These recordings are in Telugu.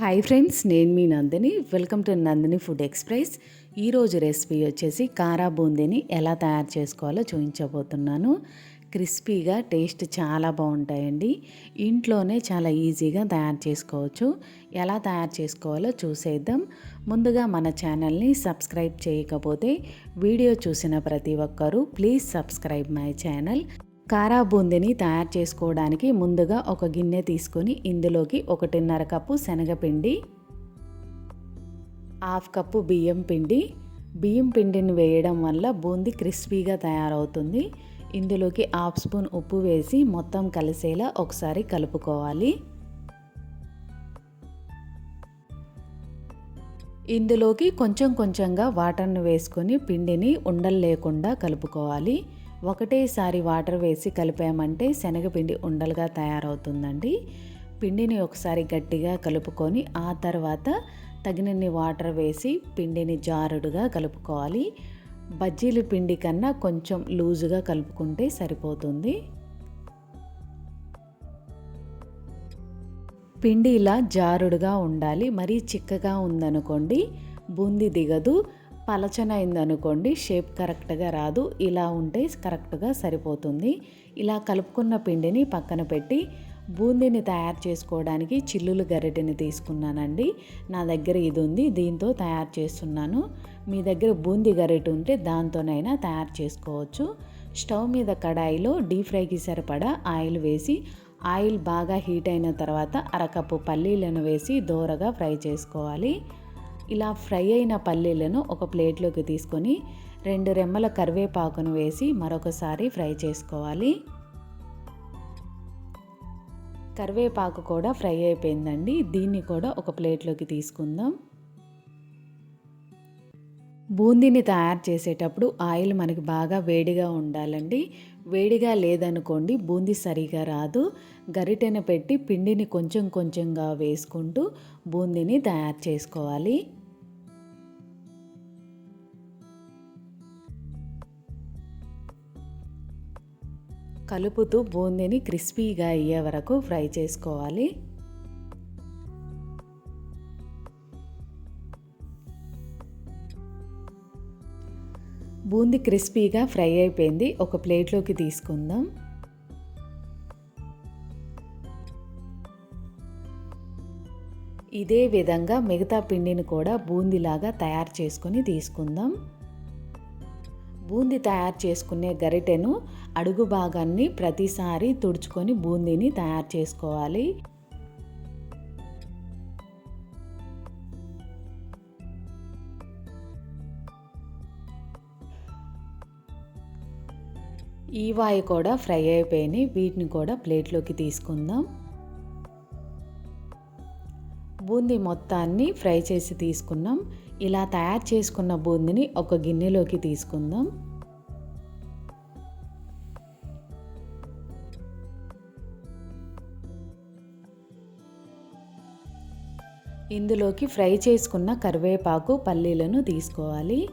హాయ్ ఫ్రెండ్స్ నేను మీ Nandini. Welcome to Nandini food express ఈరోజు రెసిపీ వచ్చేసి కారా బూందీని ఎలా తయారు చేసుకోవాలో చూపించబోతున్నాను. క్రిస్పీగా టేస్ట్ చాలా బాగుంటాయండి. ఇంట్లోనే చాలా ఈజీగా తయారు చేసుకోవచ్చు. ఎలా తయారు చేసుకోవాలో చూసేద్దాం. ముందుగా మన ఛానల్ని సబ్స్క్రైబ్ చేయకపోతే వీడియో చూసిన ప్రతి ఒక్కరూ ప్లీజ్ సబ్స్క్రైబ్ మై ఛానల్ కారా బూందీని తయారు చేసుకోవడానికి ముందుగా ఒక గిన్నె తీసుకొని ఇందులోకి ఒకటిన్నర కప్పు శనగపిండి హాఫ్ కప్పు బియ్యం పిండి. బియ్యం పిండిని వేయడం వల్ల బూందీ క్రిస్పీగా తయారవుతుంది. ఇందులోకి హాఫ్ స్పూన్ ఉప్పు వేసి మొత్తం కలిసేలా ఒకసారి కలుపుకోవాలి. ఇందులోకి కొంచెం కొంచెంగా వాటర్ను వేసుకొని పిండిని ఉండలు లేకుండా కలుపుకోవాలి. ఒకటేసారి వాటర్ వేసి కలిపామంటే శనగపిండి ఉండలుగా తయారవుతుందండి. పిండిని ఒకసారి గట్టిగా కలుపుకొని ఆ తర్వాత తగినన్ని వాటర్ వేసి పిండిని జారుడుగా కలుపుకోవాలి. బజ్జీల పిండి కన్నా కొంచెం లూజుగా కలుపుకుంటే సరిపోతుంది. పిండి ఇలా జారుడుగా ఉండాలి. మరీ చిక్కగా ఉందనుకోండి బూందీ దిగదు. పలచన అయిందనుకోండి షేప్ కరెక్ట్గా రాదు. ఇలా ఉంటే కరెక్ట్గా సరిపోతుంది. ఇలా కలుపుకున్న పిండిని పక్కన పెట్టి బూందీని తయారు చేసుకోవడానికి చిల్లులు గరిటెని తీసుకున్నానండి. నా దగ్గర ఇది ఉంది దీంతో తయారు చేస్తున్నాను. మీ దగ్గర బూందీ గరిటె ఉంటే దాంతోనైనా తయారు చేసుకోవచ్చు. స్టవ్ మీద కడాయిలో డీప్ ఫ్రైకి సరిపడా ఆయిల్ వేసి ఆయిల్ బాగా హీట్ అయిన తర్వాత అరకప్పు పల్లీలను వేసి దోరగా ఫ్రై చేసుకోవాలి. ఇలా ఫ్రై అయిన పల్లీలను ఒక ప్లేట్లోకి తీసుకొని రెండు రెమ్మల కరివేపాకును వేసి మరొకసారి ఫ్రై చేసుకోవాలి. కరివేపాకు కూడా ఫ్రై అయిపోయిందండి. దీన్ని కూడా ఒక ప్లేట్లోకి తీసుకుందాం. బూందీని తయారు చేసేటప్పుడు ఆయిల్ మనకి బాగా వేడిగా ఉండాలండి. వేడిగా లేదనుకోండి బూందీ సరిగా రాదు. గరిటెన పెట్టి పిండిని కొంచెం కొంచెంగా వేసుకుంటూ బూందీని తయారు చేసుకోవాలి. కలుపుతూ బూందీని క్రిస్పీగా అయ్యే వరకు ఫ్రై చేసుకోవాలి. బూందీ క్రిస్పీగా ఫ్రై అయిపోయింది. ఒక ప్లేట్లోకి తీసుకుందాం. ఇదే విధంగా మిగతా పిండిని కూడా బూందీలాగా తయారు చేసుకొని తీసుకుందాం. బూందీ తయారు చేసుకునే గరిటెను అడుగు భాగాన్ని ప్రతిసారి తుడుచుకొని బూందీని తయారు చేసుకోవాలి. ఈ వాయి కూడా ఫ్రై అయిపోయినాయి. వీటిని కూడా ప్లేట్లోకి తీసుకుందాం. బూందీ మొత్తాన్ని ఫ్రై చేసి తీసుకున్నాం. ఇలా తయారు చేసుకున్న బూందీని ఒక గిన్నెలోకి తీసుకుందాం. ఇందులోకి ఫ్రై చేసుకున్న కరివేపాకు పల్లీలను తీసుకోవాలి.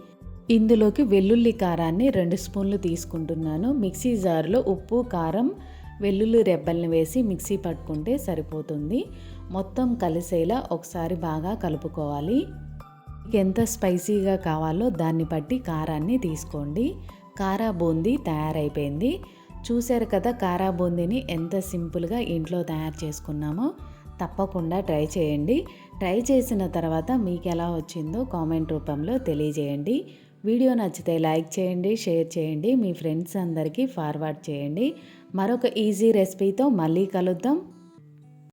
ఇందులోకి వెల్లుల్లి కారాన్ని రెండు స్పూన్లు తీసుకుంటున్నాను. మిక్సీ జార్లో ఉప్పు కారం వెల్లుల్లి రెబ్బల్ని వేసి మిక్సీ పట్టుకుంటే సరిపోతుంది. మొత్తం కలిసేలా ఒకసారి బాగా కలుపుకోవాలి. ఎంత స్పైసీగా కావాలో దాన్ని బట్టి కారాన్ని తీసుకోండి. కారా బూందీ తయారైపోయింది. చూశారు కదా కారా బూందీని ఎంత సింపుల్గా ఇంట్లో తయారు చేసుకున్నామో? తప్పకుండా ట్రై చేయండి. ట్రై చేసిన తర్వాత మీకు ఎలా వచ్చిందో కామెంట్ రూపంలో తెలియజేయండి. వీడియో నచ్చితే లైక్ చేయండి షేర్ చేయండి. మీ ఫ్రెండ్స్ అందరికీ ఫార్వర్డ్ చేయండి. మరొక ఈజీ రెసిపీతో మళ్ళీ కలుద్దాం.